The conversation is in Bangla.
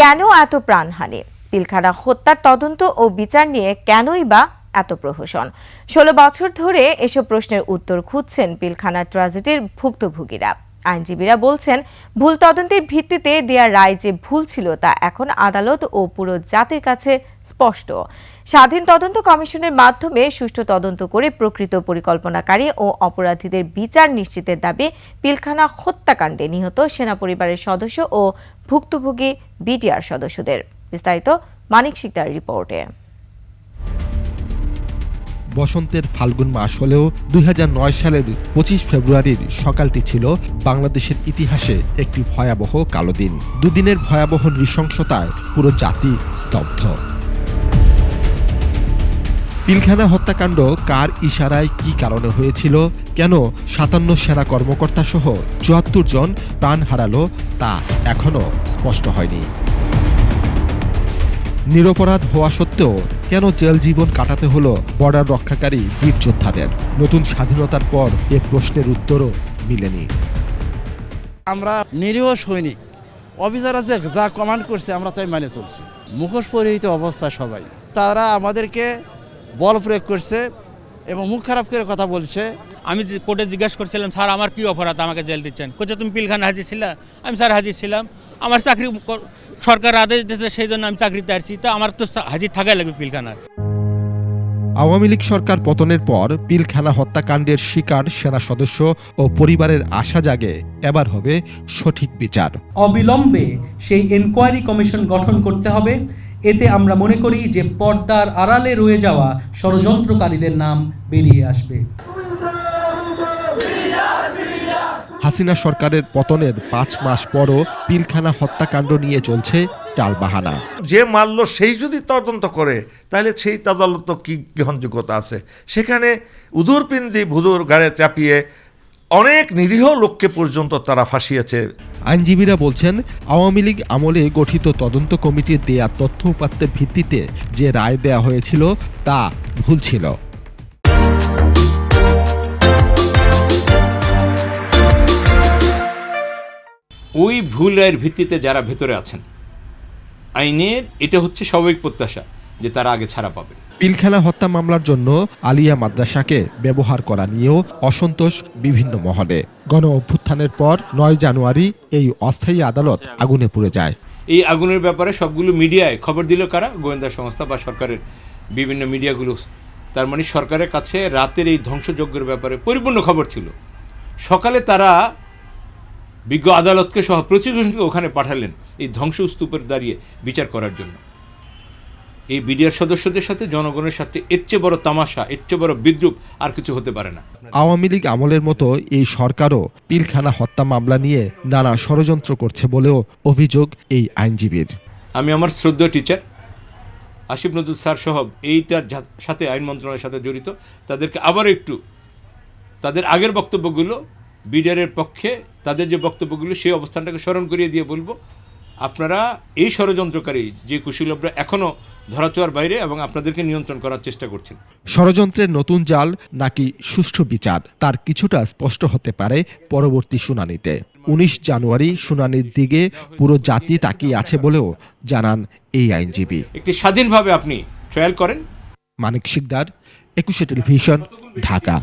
কেন এত প্রাণহানি? পিলখানা হত্যার তদন্ত ও বিচার নিয়ে কেনই বা এত প্রহসন? ষোলো বছর ধরে এসব প্রশ্নের উত্তর খুঁজছেন পিলখানা ট্র্যাজেডির ভুক্তভোগীরা। আইনজীবীরা বলছেন, ভুল তদন্তের ভিত্তিতে দেয়া রায় যে ভুল ছিল তা এখন আদালত ও পুরো জাতির কাছে স্পষ্ট। স্বাধীন তদন্ত কমিশনের মাধ্যমে সুষ্ঠু তদন্ত করে প্রকৃত পরিকল্পনাকারী ও অপরাধীদের বিচার নিশ্চিতের দাবি পিলখানা হত্যাকাণ্ডে নিহত সেনা পরিবারের সদস্য ও ভুক্তভোগী বিটিআর সদস্যদের। বিস্তারিত মানিক শিকদার রিপোর্টে। বসন্তের ফাল্গুন মাস হলেও দুই হাজার নয় সালের পঁচিশ ফেব্রুয়ারির সকালটি ছিল বাংলাদেশের ইতিহাসে একটি ভয়াবহ কালো দিন। দুদিনের ভয়াবহ নৃশংসতায় পুরো জাতি স্তব্ধ। পিলখানা হত্যাকাণ্ড কার ইশারায় কি কারণে হয়েছিল? কেন সাতান্ন সেনা কর্মকর্তা সহ চুয়াত্তর জন প্রাণ হারালো তা এখনও স্পষ্ট হয়নি। নিরপরাধ হওয়া সত্ত্বেও কেন জেল জীবন কাটাতে হলো বর্ডার রক্ষাকারী বীর যোদ্ধাদের? নতুন স্বাধীনতার পর এ প্রশ্নের উত্তরও মিলেনি। আমরা নিরীহ সৈনিক অফিসাররা যে যা কমান্ড করছে, আমরা তাই মানে চলছি। মুখোশ পরিহিত অবস্থা সবাই। তারা আমাদেরকে বল প্রয়োগ করছে এবং মুখ খারাপ করে কথা বলছে। আমি কোর্টে জিজ্ঞাসা করছিলাম স্যার আমার কি অপরাধ? আমাকে জেল দিচ্ছেন। কোচে তুমি পিলখানা হাজির ছিলা? আমি স্যার হাজির ছিলাম। আমার চাকরি সরকার আদেশ দিয়েছে সেই জন্য আমি চাকরিতে আসছি। তো আমার তো হাজির থাকাই লাগবে পিলখানায়। আওয়ামী লীগ সরকার পতনের পর পিলখানা হত্যাকাণ্ডের শিকার সেনা সদস্য ও পরিবারের আশা জাগে। এবার হবে সঠিক বিচার। অবিলম্বে সেই এনকোয়ারি কমিশন গঠন করতে হবে। এতে আমরা মনে করি যে পর্দার আড়ালে রয়ে যাওয়া ষড়যন্ত্রকারীদের নাম বেরিয়ে আসবে। হাসিনা সরকারের পতনের পাঁচ মাস পরও পিলখানা হত্যাকাণ্ড নিয়ে চলছে টালবাহানা। যে মারল সেই যদি তদন্ত করে তাহলে সেই তদন্ত কি গ্রহণযোগ্যতা আছে? সেখানে উদুর পিন্দি ভুদুর গাড়ে চাপিয়ে অনেক নিরীহ লোককে পর্যন্ত তারা ফাঁসিয়েছে। আইনজীবীরা বলছেন আওয়ামী লীগ আমলে গঠিত তদন্ত কমিটির দেয়া তথ্য উপাত্তের ভিত্তিতে যে রায় দেয়া হয়েছিল তা ভুল ছিল। ওই ভুলের ভিত্তিতে যারা ভেতরে আছেন আইনের এটা হচ্ছে স্বাভাবিক প্রত্যাশা যে তারা আগে ছাড়া পাবেন। পিলখানা হত্যা মামলার জন্য আলিয়া মাদ্রাসাকে ব্যবহার করা নিয়েও অসন্তোষ বিভিন্ন মহলে। গণ অভ্যুত্থানের পর নয় জানুয়ারি এই অস্থায়ী আদালত আগুনে পুড়ে যায়। এই আগুনের ব্যাপারে সবগুলো মিডিয়ায় খবর দিল কারা? গোয়েন্দা সংস্থা বা সরকারের বিভিন্ন মিডিয়াগুলো। তার মানে সরকারের কাছে রাতের এই ধ্বংসযজ্ঞের ব্যাপারে পরিপূর্ণ খবর ছিল। সকালে তারা বিজ্ঞ আদালতকে সহ প্রসিকিউশনকে ওখানে পাঠালেন এই ধ্বংসস্তূপের দাঁড়িয়ে বিচার করার জন্য। এই বিডিআর সদস্যদের সাথে জনগণের সাথে এর চেয়ে বড় তামাশা এর চেয়ে বড় বিদ্রুপ আর কিছু হতে পারে না। আওয়ামী লীগ আমলের মতো এই সরকারও পিলখানা হত্যা মামলা নিয়ে নানা ষড়যন্ত্র করছে বলেও অভিযোগ এই আইনজীবীর। আমি আমার শ্রদ্ধেয় টিচার আসিফ নজরুল স্যার সহ এইটার সাথে আইন মন্ত্রণালয়ের সাথে জড়িত তাদেরকে আবার একটু তাদের আগের বক্তব্যগুলো বিডিআরের পক্ষে তাদের যে বক্তব্যগুলো সেই অবস্থানটাকে স্মরণ করিয়ে দিয়ে বলব আপনারা এই ষড়যন্ত্রকারী যে কুশীলবরা এখনও ধরাচোয়ার বাইরে এবং আপনাদেরকে নিয়ন্ত্রণ করার চেষ্টা করছেন। ষড়যন্ত্রের নতুন জাল নাকি সুষ্ঠু বিচার? তার কিছুটা স্পষ্ট হতে পারে পরবর্তী শুনানিতে। উনিশ জানুয়ারি শুনানির দিকে পুরো জাতি তাকিয়ে আছে বলেও জানান এই আইনজীবী। একটি স্বাধীনভাবে আপনি ট্রায়াল করেন। মানিক শিকদার একুশে টেলিভিশন ঢাকা।